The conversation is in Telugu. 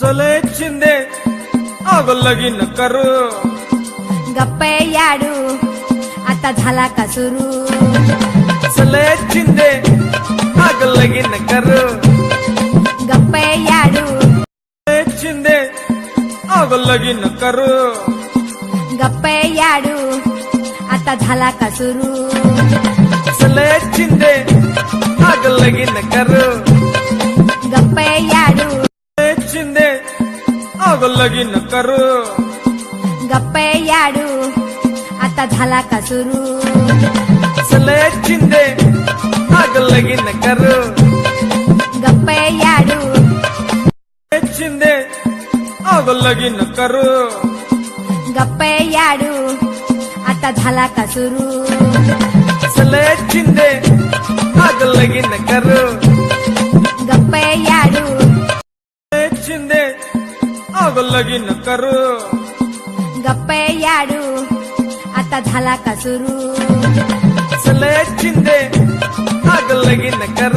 సొలేచిందే ఆగొల్లగిన కరు. గప్పయ్యాడు అత్త ఝాలా కసురు. సొలేచిందే ఆగొల్లగిన కరు. గప్పయ్యాడు సొలేచిందే ఆగొల్లగిన కరు. గప్పయ్యాడు అత్త ఝాలా కసురు. సొలేచిందే ఆగొల్లగిన కరు. గప్పయ్యాడు సొలేచిందే గొల్లగిన కరు. గప్పయ్యాడు అత్త ధల కసురు. సెలేచిందే ఆ గొల్లగిన కరు. గప్పయ్యాడు తెచ్చిందే ఆ గొల్లగిన కరు. గప్పయ్యాడు అత్త ధల కసురు. సెలేచిందే ఆ గొల్లగిన కరు. मग लगीन कर. गप्पे याडू आता झाला का सुरू? चले चिंदे आग लगीन कर.